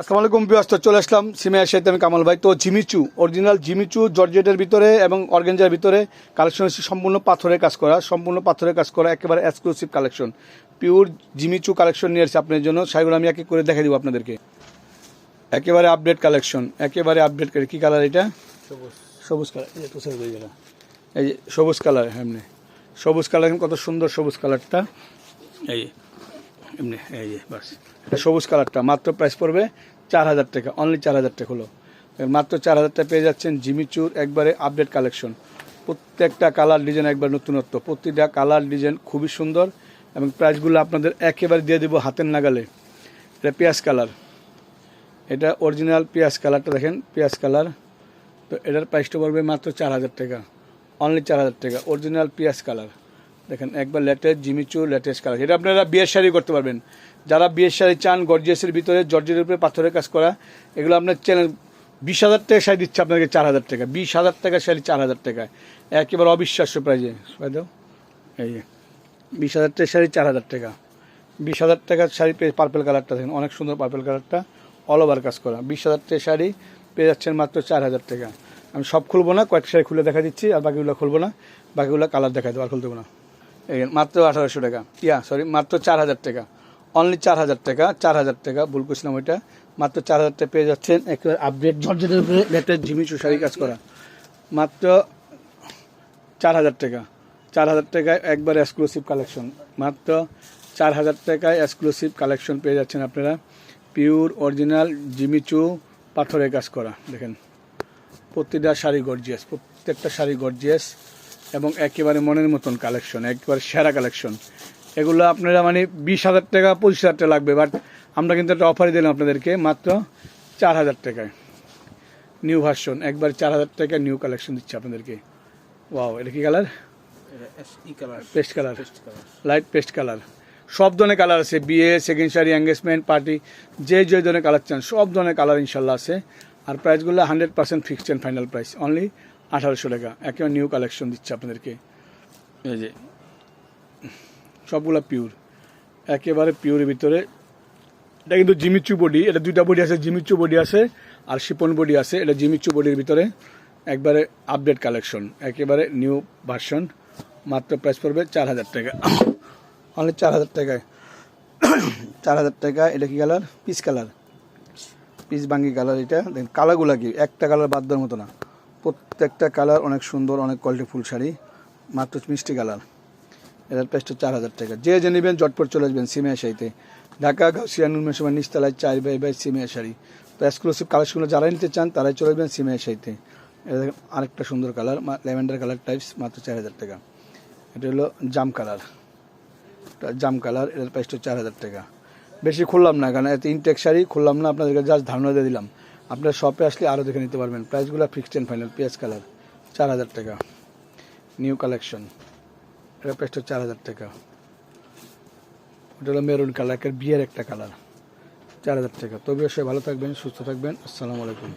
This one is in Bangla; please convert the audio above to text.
আসসালামু আলাইকুম বিয়াস্ত চলে আসলাম সিমিয়ার সাথে আমি কামাল ভাই। তো জিমিচু অরিজিনাল জিমিচু জর্জেটের ভিতরে এবং অর্গেঞ্জার ভিতরে কালেকশন হচ্ছে সম্পূর্ণ পাথরের কাজ করা সম্পূর্ণ পাথরের কাজ করা একেবারে exclusive collection pure Jimmy Choo collection নিয়ে এসেছি আপনার জন্য। সেগুলো আমি এক এক করে দেখে দেবো আপনাদেরকে। একেবারে আপডেট কালেকশন একেবারে আপডেট করে। কী কালার এটা? সবুজ। কালার এই যে হয়ে সবুজ কালার এমনি সবুজ কালার কত সুন্দর সবুজ কালারটা এই এমনি, এই যে, বাস। সবুজ কালারটা, মাত্র প্রাইস পড়বে চার হাজার টাকা অনলি চার হাজার টাকা হলো। মাত্র চার হাজার টাকা পেয়ে যাচ্ছেন জিমিচুর একবারে আপডেট কালেকশন প্রত্যেকটা কালার ডিজাইন একবার নতুনত্ব, প্রতিটা কালার ডিজাইন খুবই সুন্দর এবং প্রাইসগুলো আপনাদের একেবারে দিয়ে দেবো হাতের নাগালে। এটা পেঁয়াজ কালার এটা অরিজিনাল পেঁয়াজ কালারটা দেখেন, পেঁয়াজ কালার তো এটার প্রাইসটা পড়বে মাত্র চার হাজার টাকা অনলি চার হাজার টাকা অরিজিনাল পেঁয়াজ কালার দেখেন, একবার লেটেস্ট জিমিচু লেটেস্ট কালার। এটা আপনারা বিয়ের শাড়ি করতে পারবেন। যারা বিয়ের শাড়ি চান, গর্জিয়াসের ভিতরে জর্জের উপরে পাথরের কাজ করা, এগুলো আপনার চ্যানেল বিশ হাজার টাকা শাড়ি দিচ্ছে আপনাকে চার হাজার টাকা। বিশ হাজার টাকা শাড়ি চার হাজার টাকায়। একেবারে অবিশ্বাস্য প্রাইজে দাও। এই বিশ হাজার টাকা শাড়ি চার হাজার টাকা। বিশ হাজার টাকার শাড়ি পেয়ে পার্পেল কালারটা দেখেন, অনেক সুন্দর পার্পেল কালারটা অল ওভার কাজ করা। বিশ হাজার টাকা শাড়ি পেয়ে যাচ্ছেন মাত্র চার হাজার টাকা। আমি সব খুলবো না কয়েক শাড়ি খুলে দেখা দিচ্ছি, আর বাকিগুলো খুলবো না। বাকিগুলো কালার দেখা দেবো, আর খুলতে না। মাত্র আঠারোশো টাকা। ইয়া সরি মাত্র চার হাজার টাকা। অনলি চার হাজার টাকা চার হাজার টাকা ভুল করছিলাম ওইটা। মাত্র চার হাজার টাকা পেয়ে যাচ্ছেন একেবারে আপডেট জর্জেটের উপরে লেটেস্ট ঝিমিচু শাড়ি কাজ করা। মাত্র চার হাজার টাকা। চার হাজার টাকায় একবার এক্সক্লুসিভ কালেকশন মাত্র চার হাজার টাকায় এক্সক্লুসিভ কালেকশন পেয়ে যাচ্ছেন আপনারা। পিওর অরিজিনাল জিমিচু পাথরের কাজ করা। দেখেন, প্রতিটা শাড়ি গর্জিয়াস প্রত্যেকটা শাড়ি গর্জিয়াস এবং একেবারে মনের মতন কালেকশন একেবারে সেরা কালেকশন এগুলো আপনারা মানে বিশ হাজার টাকা পঁচিশ হাজার টাকা লাগবে বাট আমরা কিন্তু একটা অফারই দিলাম আপনাদেরকে মাত্র চার হাজার টাকায়। নিউ ভার্সন একবার চার হাজার টাকায় নিউ কালেকশন দিচ্ছে আপনাদেরকে। ওয়াও এটা কি colour paste colour paste colour light paste colour সব ধরনের কালার আছে বিয়ে সেকেন্ড শাড়ি এঙ্গেজমেন্ট পার্টি যে যে ধরনের কালার চান সব ধরনের কালার ইনশাল্লাহ আছে। আর প্রাইসগুলো hundred percent fixed and final price only আঠারোশো টাকা। একেবারে নিউ কালেকশন দিচ্ছে আপনাদেরকে। এই যে, সবগুলো পিওর একেবারে পিওরের ভিতরে, এটা কিন্তু জিমিচু বডি এটা দুইটা বডি আছে, জিমিচু বডি আছে আর শিপন বডি আছে, এটা জিমিচু বডির ভিতরে। একবারে আপডেট কালেকশন একেবারে নিউ ভার্সন মাত্র প্রাইস পড়বে চার হাজার টাকা। অনলি চার হাজার টাকায়। চার হাজার টাকা, এটা কি কালার পিস কালার পিস বাঙ্গি কালার এটা। দেখেন কালারগুলো কি? একটা কালার বাদ দেওয়ার মতো না। প্রত্যেকটা কালার অনেক সুন্দর, অনেক কোয়ালিটি ফুল শাড়ি, মাত্র মিষ্টি কালার। এটার প্রাইসটা চার হাজার টাকা। যে যে নেবেন জটপট চলে আসবেন সিমিয়া শাড়িতে ঢাকা গাউসিয়া নুনমের সময় নিচতলায় চার বাই বাই সিমিয়া শাড়ি। তো এক্সক্লুসিভ কালেকশনগুলো যারাই নিতে চান, তারাই চলে আসবেন সিমিয়া শাড়িতে এটা আরেকটা সুন্দর কালার ল্যাভেন্ডার কালার টাইপস মাত্র চার হাজার টাকা। এটা হলো জাম কালার। জাম কালার, এটার প্রাইসটা চার হাজার টাকা। বেশি খুললাম না, কারণ এত ইনটেক শাড়ি খুললাম না, আপনাদেরকে জাস্ট ধারণা দিয়ে দিলাম। আপনার শপে আসলে আরও দেখে নিতে পারবেন। প্রাইসগুলো ফিক্সড অ্যান্ড ফাইনাল পেঁয়াজ কালার চার হাজার টাকা। নিউ কালেকশন এটা প্রাইসটা চার হাজার টাকা। ওটা হলো মেরুন কালার বিয়ের একটা কালার চার হাজার টাকা। তবে সবাই ভালো থাকবেন, সুস্থ থাকবেন, আসসালামু আলাইকুম।